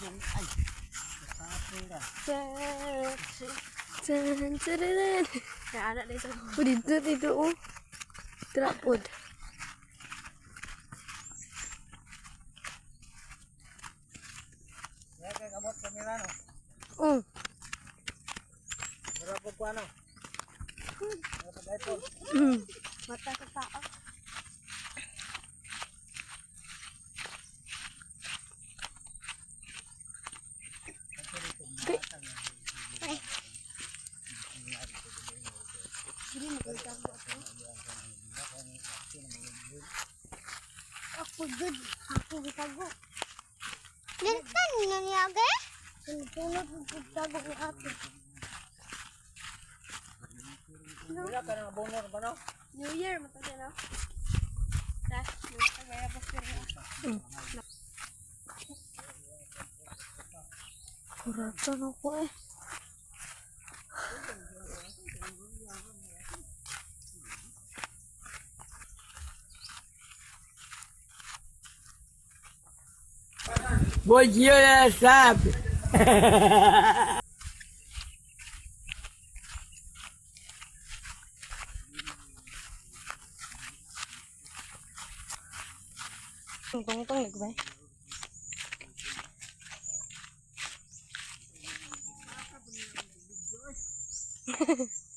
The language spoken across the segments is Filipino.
Ay, kasapin ka. Tan. Naana na isa. Oh, dito, dito, oh. Trapod. Kaya kay kamot kami na, no? Oh. Mura po ko ano? Mm. Mata sa. Ako good. Ako gitago. Lintan na niya aga? Sunod ng gitago ni ate. Wala ka nang abonor ba, no? New Year, matagal na. Dash, kaya ba siya? Kuratan ako eh. Bom dia, sabe? Tung tung được vậy. Hehehe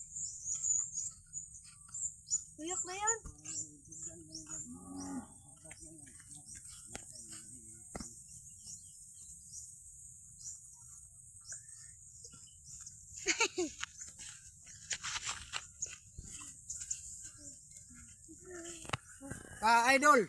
Ka idol.